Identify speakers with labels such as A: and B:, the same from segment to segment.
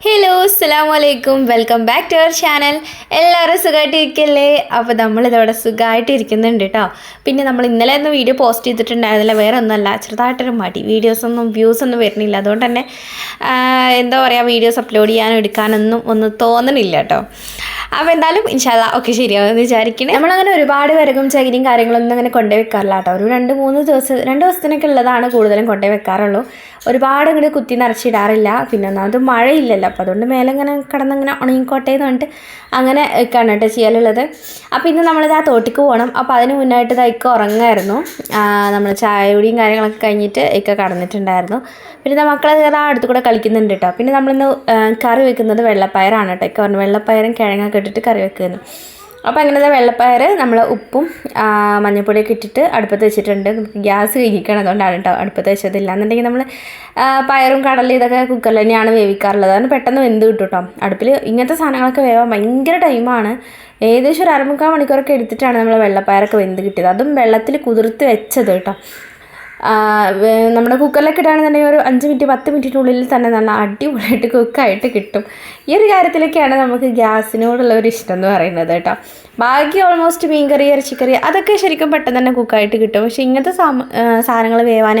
A: Hello അസ്സാം വലൈക്കും welcome back to our channel എല്ലാവരും സുഖമായിട്ടിരിക്കല്ലേ അപ്പോൾ നമ്മളിതവിടെ സുഖമായിട്ട് ഇരിക്കുന്നുണ്ട് കേട്ടോ പിന്നെ നമ്മൾ ഇന്നലെ ഒന്ന് വീഡിയോ പോസ്റ്റ് ചെയ്തിട്ടുണ്ടായിരുന്നില്ല. വേറെ ഒന്നുമല്ല ചെറുതായിട്ടൊരു മടി. വീഡിയോസൊന്നും വ്യൂസ് ഒന്നും വരുന്നില്ല. അതുകൊണ്ട് തന്നെ എന്താ പറയുക വീഡിയോസ് അപ്ലോഡ് ചെയ്യാനും എടുക്കാനൊന്നും ഒന്നും തോന്നണില്ല കേട്ടോ അപ്പോൾ എന്തായാലും ഇൻഷാല്ല ഒക്കെ ശരിയാവുമെന്ന് വിചാരിക്കണേ. നമ്മളങ്ങനെ ഒരുപാട് വിറകും ചകിരിയും കാര്യങ്ങളൊന്നും അങ്ങനെ കൊണ്ടുപോയി വെക്കാറില്ല കേട്ടോ ഒരു രണ്ട് മൂന്ന് ദിവസം രണ്ട് ദിവസത്തിനൊക്കെ ഉള്ളതാണ് കൂടുതലും കൊണ്ടുപോയി വെക്കാറുള്ളൂ ഒരുപാട് ഇങ്ങോട്ട് കുത്തി നിറച്ചിടാറില്ല. പിന്നെ ഒന്നാമത് മഴയില്ലല്ലോ. അപ്പോൾ അതുകൊണ്ട് മേലെ ഇങ്ങനെ കിടന്നിങ്ങനെ ഉണങ്ങിക്കോട്ടെ എന്ന് പറഞ്ഞിട്ട് അങ്ങനെ വെക്കാണ് കേട്ടോ ചെയ്യാനുള്ളത് അപ്പോൾ ഇന്ന് നമ്മളിത് ആ തോട്ടിക്ക് പോകണം അപ്പോൾ അതിന് മുന്നായിട്ട് ഇതാ ഉറങ്ങായിരുന്നു. നമ്മൾ ചായയുടെയും കാര്യങ്ങളൊക്കെ കഴിഞ്ഞിട്ട് ഇക്ക കടന്നിട്ടുണ്ടായിരുന്നു. പിന്നെ ദാ മക്കളെ ആ അടുത്ത് കൂടെ കളിക്കുന്നുണ്ട് കേട്ടോ പിന്നെ നമ്മളിന്ന് കറി വെക്കുന്നത് വെള്ളപ്പയറാണ് കേട്ടോ ഇക്ക പറഞ്ഞു വെള്ളപ്പയറും കിഴങ്ങൊക്കെ ഇട്ടിട്ട് കറി വെക്കുന്നു. അപ്പോൾ അങ്ങനെ വെള്ളപ്പയർ നമ്മൾ ഉപ്പും മഞ്ഞൾപ്പൊടിയൊക്കെ ഇട്ടിട്ട് അടുപ്പത്ത് വെച്ചിട്ടുണ്ട്. നമുക്ക് ഗ്യാസ് കഴിക്കണം അതുകൊണ്ടാണ് കേട്ടോ അടുപ്പത്ത് വെച്ചതില്ല എന്നുണ്ടെങ്കിൽ നമ്മൾ പയറും കടലും ഇതൊക്കെ കുക്കറിൽ തന്നെയാണ് വേവിക്കാറുള്ളത്. അതാണ് പെട്ടെന്ന് വെന്ത് കിട്ടും കേട്ടോ അടുപ്പിൽ ഇങ്ങനത്തെ സാധനങ്ങളൊക്കെ വേവാൻ ഭയങ്കര ടൈമാണ്. ഏകദേശം ഒരു അരമുക്കാൽ മണിക്കൂറൊക്കെ എടുത്തിട്ടാണ് നമ്മൾ വെള്ളപ്പയറൊക്കെ വെന്ത് കിട്ടിയത്. അതും വെള്ളത്തിൽ കുതിർത്ത് വെച്ചത് കേട്ടോ നമ്മുടെ കുക്കറിലൊക്കെ ഇടുകയാണെന്നുണ്ടെങ്കിൽ ഒരു അഞ്ച് മിനിറ്റ് പത്ത് മിനിറ്റിനുള്ളിൽ തന്നെ നല്ല അടിപൊളിയായിട്ട് കുക്കായിട്ട് കിട്ടും. ഈ ഒരു കാര്യത്തിലൊക്കെയാണ് നമുക്ക് ഗ്യാസിനോടുള്ള ഒരു ഇഷ്ടം എന്ന് പറയുന്നത് കേട്ടോ. ബാക്കി ഓൾമോസ്റ്റ് മീൻകറി ഇറച്ചിക്കറി അതൊക്കെ ശരിക്കും പെട്ടെന്ന് തന്നെ കുക്കായിട്ട് കിട്ടും. പക്ഷേ ഇങ്ങനത്തെ സാധനങ്ങൾ വേവാൻ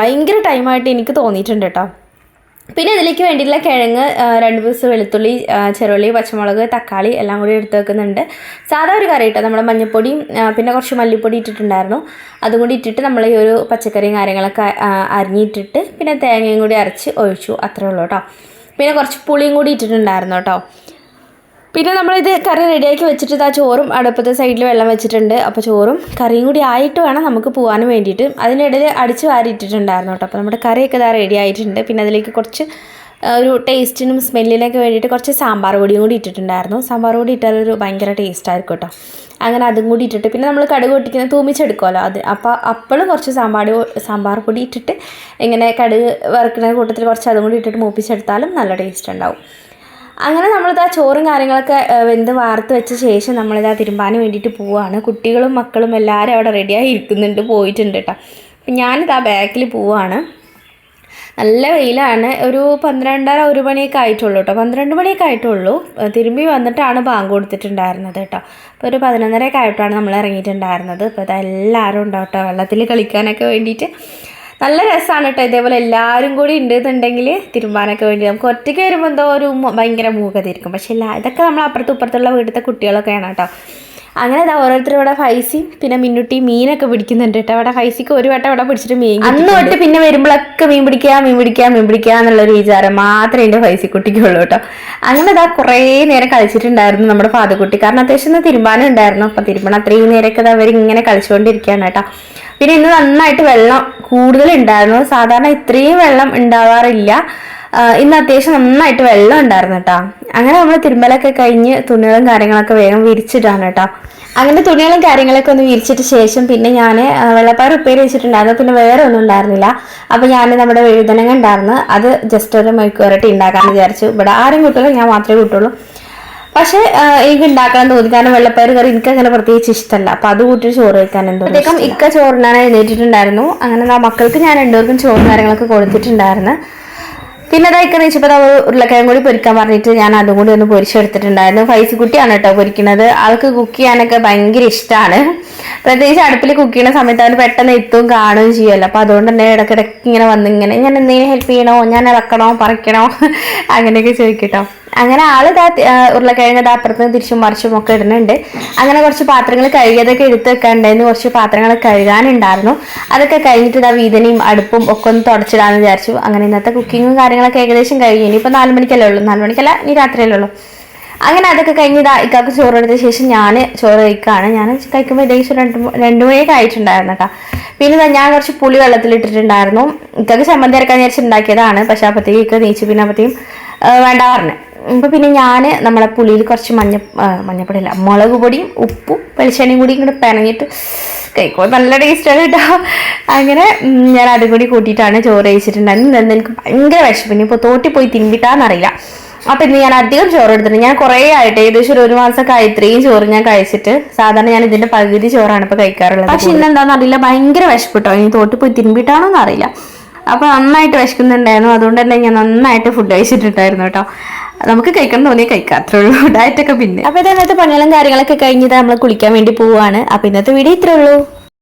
A: ഭയങ്കര ടൈമായിട്ട് എനിക്ക് തോന്നിയിട്ടുണ്ട് കേട്ടോ. പിന്നെ ഇതിലേക്ക് വേണ്ടിയിട്ടുള്ള കിഴങ്ങ് രണ്ട് പീസ് വെളുത്തുള്ളി ചെറുള്ളി പച്ചമുളക് തക്കാളി എല്ലാം കൂടി എടുത്ത് വെക്കുന്നുണ്ട്. സാധാ ഒരു കറി കേട്ടോ നമ്മുടെ മഞ്ഞൾപ്പൊടിയും പിന്നെ കുറച്ച് മല്ലിപ്പൊടി ഇട്ടിട്ടുണ്ടായിരുന്നു. അതും കൂടി ഇട്ടിട്ട് നമ്മൾ ഈ ഒരു പച്ചക്കറിയും കാര്യങ്ങളൊക്കെ അരിഞ്ഞിട്ടിട്ട് പിന്നെ തേങ്ങയും കൂടി അരച്ച് ഒഴിച്ചു. അത്രേ ഉള്ളൂ കേട്ടോ. പിന്നെ കുറച്ച് പുളിയും കൂടി ഇട്ടിട്ടുണ്ടായിരുന്നു കേട്ടോ. പിന്നെ നമ്മളിത് കറി റെഡിയാക്കി വെച്ചിട്ട് ആ ചോറും അടുപ്പത്തെ സൈഡിൽ വെള്ളം വെച്ചിട്ടുണ്ട്. അപ്പോൾ ചോറും കറിയും കൂടി ആയിട്ട് വേണം നമുക്ക് പോകാനും വേണ്ടിയിട്ട്. അതിനിടയിൽ അടിച്ച് വാരിയിട്ടിട്ടുണ്ടായിരുന്നു കേട്ടോ. അപ്പോൾ നമ്മുടെ കറിയൊക്കെ ഇതാ റെഡി ആയിട്ടുണ്ട്. പിന്നെ അതിലേക്ക് കുറച്ച് ഒരു ടേസ്റ്റിനും സ്മെല്ലിനൊക്കെ വേണ്ടിയിട്ട് കുറച്ച് സാമ്പാർ പൊടിയും കൂടി ഇട്ടിട്ടുണ്ടായിരുന്നു. സാമ്പാർ പൊടി ഇട്ടാൽ ഒരു ഭയങ്കര ടേസ്റ്റ് ആയിരിക്കും കേട്ടോ. അങ്ങനെ അതും കൂടി ഇട്ടിട്ട് പിന്നെ നമ്മൾ കടുക് പൊട്ടിക്കുന്ന തൂമിച്ചെടുക്കുമല്ലോ അത്. അപ്പോൾ അപ്പോഴും കുറച്ച് സാമ്പാർ സാമ്പാർ പൊടി ഇട്ടിട്ട് ഇങ്ങനെ കടുക് വറുക്കുന്ന കൂട്ടത്തിൽ കുറച്ച് അതും കൂടി ഇട്ടിട്ട് മൂപ്പിച്ചെടുത്താലും നല്ല ടേസ്റ്റ് ഉണ്ടാവും. അങ്ങനെ നമ്മളിതാ ചോറും കാര്യങ്ങളൊക്കെ വെന്ത് വാർത്ത് വെച്ച ശേഷം നമ്മളിതാ തിരുമ്പാൻ വേണ്ടിയിട്ട് പോവുകയാണ് കുട്ടികളും മക്കളും എല്ലാവരും അവിടെ റെഡിയായി ഇരിക്കുന്നുണ്ട് പോയിട്ടുണ്ട് കേട്ടോ അപ്പം ഞാനിതാ ബാക്കിൽ പോവുകയാണ് നല്ല വെയിലാണ്. ഒരു പന്ത്രണ്ടര ഒരു മണിയൊക്കെ ആയിട്ടുള്ളൂ കേട്ടോ പന്ത്രണ്ട് മണിയൊക്കെ ആയിട്ടുള്ളൂ. തിരുമ്പി വന്നിട്ടാണ് ബാങ്ക് കൊടുത്തിട്ടുണ്ടായിരുന്നത് കേട്ടോ അപ്പോൾ ഒരു പതിനൊന്നരയൊക്കെ ആയിട്ടാണ് നമ്മൾ ഇറങ്ങിയിട്ടുണ്ടായിരുന്നത്. അപ്പോൾ ഇതാ എല്ലാവരും ഉണ്ടാവും കേട്ടോ വെള്ളത്തിൽ കളിക്കാനൊക്കെ വേണ്ടിയിട്ട്. നല്ല രസമാണ് കേട്ടോ ഇതേപോലെ എല്ലാവരും കൂടി ഉണ്ടെന്നുണ്ടെങ്കിൽ തിരുമ്പാനൊക്കെ വേണ്ടി നമുക്ക് ഒറ്റയ്ക്ക് വരുമ്പോൾ എന്തോ ഒരു ഭയങ്കര മൂകത ഇരിക്കും പക്ഷേ എല്ലാ ഇതൊക്കെ നമ്മൾ അപ്പുറത്തും ഇപ്പുറത്തുള്ള വീട്ടിലത്തെ കുട്ടികളൊക്കെയാണ് കേട്ടോ അങ്ങനെ ഇതാ ഓരോരുത്തരും ഇവിടെ ഫൈസി പിന്നെ മിന്നുട്ടി മീനൊക്കെ പിടിക്കുന്നുണ്ട് കേട്ടോ. അവിടെ ഫൈസിക്ക് ഒരു വട്ടം അവിടെ പിടിച്ചിട്ട് മീൻ അന്ന് തൊട്ട് പിന്നെ വരുമ്പോഴൊക്കെ മീൻ പിടിക്കാം മീൻ പിടിക്കാം മീൻ പിടിക്കുക എന്നുള്ളൊരു വിചാരം മാത്രമേ എന്റെ ഫൈസിക്കുട്ടിക്കുള്ളൂ കേട്ടോ. അങ്ങനെ ഇതാ കുറേ നേരം കളിച്ചിട്ടുണ്ടായിരുന്നു നമ്മുടെ ഫാദക്കുട്ടി. കാരണം അത്യാവശ്യം ഒന്ന് തിരുമ്പാനും ഉണ്ടായിരുന്നു. അപ്പം തിരുമ്പണം അത്രയും നേരമൊക്കെ അത് അവരിങ്ങനെ കളിച്ചുകൊണ്ടിരിക്കുകയാണ് കേട്ടോ. പിന്നെ ഇന്ന് നന്നായിട്ട് വെള്ളം കൂടുതൽ ഉണ്ടായിരുന്നു സാധാരണ ഇത്രയും വെള്ളം ഉണ്ടാവാറില്ല. ഇന്ന് അത്യാവശ്യം നന്നായിട്ട് വെള്ളം ഉണ്ടായിരുന്നു കേട്ടോ അങ്ങനെ നമ്മൾ തിരുമ്പലൊക്കെ കഴിഞ്ഞ് തുണികളും കാര്യങ്ങളൊക്കെ വേഗം വിരിച്ചിട്ടാണ് കേട്ടോ അങ്ങനെ തുണികളും കാര്യങ്ങളൊക്കെ ഒന്ന് വിരിച്ചിട്ട് ശേഷം പിന്നെ ഞാൻ വെള്ളപ്പാറ ഉപ്പേരി വെച്ചിട്ടുണ്ടായിരുന്നു. പിന്നെ വേറെ ഒന്നും ഉണ്ടായിരുന്നില്ല. അപ്പോൾ ഞാൻ നമ്മുടെ വഴുതനങ്ങ ഉണ്ടായിരുന്നു. അത് ജസ്റ്റ് ഒരു മെഴുക്കുവരട്ടി ഉണ്ടാക്കാമെന്ന് വിചാരിച്ചു. ഇവിടെ ആരും കൂട്ടുള്ളൂ ഞാൻ മാത്രമേ കൂട്ടുള്ളൂ. പക്ഷേ എനിക്ക് ഉണ്ടാക്കാൻ തോന്നി. കാരണം വെള്ളപ്പയർ കറി എനിക്ക് അങ്ങനെ പ്രത്യേകിച്ച് ഇഷ്ടമല്ല അപ്പൊ അത് കൂട്ടി ചോറ് വെക്കാൻ എന്തോ അപ്പോഴത്തേക്കും ഇക്ക ചോറിനാണ് എഴുന്നേറ്റിട്ടുണ്ടായിരുന്നു. അങ്ങനെ മക്കൾക്ക് ഞാൻ രണ്ടുപേർക്കും ചോറും കാര്യങ്ങളൊക്കെ കൊടുത്തിട്ടുണ്ടായിരുന്നു. പിന്നെ അതായിക്കാൻ വെച്ചപ്പോൾ അത് ഉരുളക്കിഴങ്ങ് കൂടി പൊരിക്കാൻ പറഞ്ഞിട്ട് ഞാൻ അതും കൂടി ഒന്ന് പൊരിച്ചെടുത്തിട്ടുണ്ടായിരുന്നു ഫൈസ് കുട്ടിയാണ് കേട്ടോ പൊരിക്കുന്നത് ആൾക്ക് കുക്ക് ചെയ്യാനൊക്കെ ഭയങ്കര ഇഷ്ടമാണ് പ്രത്യേകിച്ച് അടുപ്പിൽ കുക്ക് ചെയ്യുന്ന സമയത്ത് അവന് പെട്ടെന്ന് എത്തും കാണുകയും ചെയ്യുമല്ലോ അപ്പോൾ അതുകൊണ്ട് തന്നെ ഇടയ്ക്കിടയ്ക്ക് ഇങ്ങനെ വന്നിങ്ങനെ ഞാൻ എന്തെങ്കിലും ഹെൽപ്പ് ചെയ്യണോ? ഞാൻ ഇറക്കണോ? പറിക്കണോ? അങ്ങനെയൊക്കെ ചോദിക്കട്ടോ അങ്ങനെ ആൾ ദാ തി- ആ, ഉരുളക്കിഴങ്ങ് ദാ അപ്പുറത്ത് തിരിച്ചും മറിച്ചും ഒക്കെ ഇടുന്നുണ്ട്. അങ്ങനെ കുറച്ച് പാത്രങ്ങൾ കഴുകിയതൊക്കെ എടുത്ത് വെക്കാണ്ടായിരുന്നു കുറച്ച് പാത്രങ്ങൾ കഴുകാനുണ്ടായിരുന്നു. അതൊക്കെ കഴിഞ്ഞിട്ട് ഇതാ വീതനയും അടുപ്പും ഒക്കെ ഒന്ന് തുടച്ചിടാന്ന് വിചാരിച്ചു. അങ്ങനെ ഇന്നത്തെ കുക്കിങ്ങും കാര്യങ്ങളൊക്കെ ഏകദേശം കഴിഞ്ഞു. ഇനിയിപ്പോൾ നാല് മണിക്കല്ലേ ഉള്ളൂ. നാല് മണിക്കല്ല ഇനി രാത്രിയല്ലേ ഉള്ളൂ. അങ്ങനെ അതൊക്കെ കഴിഞ്ഞ് ഇതാ ഇക്കാക്ക് ചോറ് എടുത്ത ശേഷം ഞാൻ ചോറ് കഴിക്കുകയാണ് ഞാൻ കഴിക്കുമ്പോൾ ഏകദേശം രണ്ട് രണ്ട് മണിയൊക്കെ ആയിട്ടുണ്ടായിരുന്നു കേട്ടോ പിന്നെ ഞാൻ കുറച്ച് പുളി വെള്ളത്തിൽ ഇട്ടിട്ടുണ്ടായിരുന്നു. ഇക്കാക്ക് ചമ്മന്തി ഇറക്കാൻ വിചാരിച്ചിട്ടുണ്ടാക്കിയതാണ് പക്ഷെ അപ്പോഴത്തേക്ക് ഇക്ക നീച്ചു. പിന്നെ അപ്പത്തേക്കും വേണ്ട പറഞ്ഞു. അപ്പോൾ പിന്നെ ഞാൻ നമ്മളെ പുളിയിൽ കുറച്ച് മഞ്ഞ മഞ്ഞപ്പൊടിയല്ല മഞ്ഞപ്പൊടി മുളക് പൊടിയും ഉപ്പും വെളിച്ചെണ്ണയും കൂടി ഇങ്ങോട്ട് പിണങ്ങിയിട്ട് കഴിക്കുമ്പോൾ നല്ല ടേസ്റ്റാണ് കേട്ടോ അങ്ങനെ ഞാൻ അതും കൂടി കൂട്ടിയിട്ടാണ് ചോറ് കഴിച്ചിട്ടുണ്ടായിരുന്നു ഇന്ന് എനിക്ക് ഭയങ്കര വിശപ്പിന് ഇപ്പോൾ തോട്ടി പോയി തിരുമ്പിട്ടാന്നറിയില്ല. അപ്പം ഇന്ന് ഞാൻ അധികം ചോറ് എടുത്തിട്ടുണ്ട് ഞാൻ കുറേ ആയിട്ട് ഏകദേശം ഒരു ഒരു മാസമൊക്കെ ആയി ഇത്രയും ചോറ് ഞാൻ കഴിച്ചിട്ട്. സാധാരണ ഞാൻ ഇതിന്റെ പകുതി ചോറാണ് ഇപ്പോൾ കഴിക്കാറുള്ളത് പക്ഷെ ഇന്നെന്താണെന്ന് അറിയില്ല. ഭയങ്കര വിശപ്പ് കേട്ടോ ഇനി തോട്ടി പോയി തിരുമ്പിട്ടാണോ എന്നറിയില്ല അപ്പോൾ നന്നായിട്ട് വിശക്കുന്നുണ്ടായിരുന്നു. അതുകൊണ്ട് തന്നെ ഞാൻ നന്നായിട്ട് ഫുഡ് കഴിച്ചിട്ടുണ്ടായിരുന്നു കേട്ടോ നമുക്ക് കഴിക്കണം തോന്നിയാൽ കഴിക്കാം. അത്രേ ഉള്ളൂ. ഡയറ്റൊക്കെ പിന്നെ. അപ്പോൾ ഇന്നത്തെ പണികളും കാര്യങ്ങളൊക്കെ കഴിഞ്ഞിട്ട് നമ്മൾ കുളിക്കാൻ വേണ്ടി പോവാണ്. അപ്പോൾ ഇന്നത്തെ വീഡിയോ ഇത്രേ ഉള്ളൂ.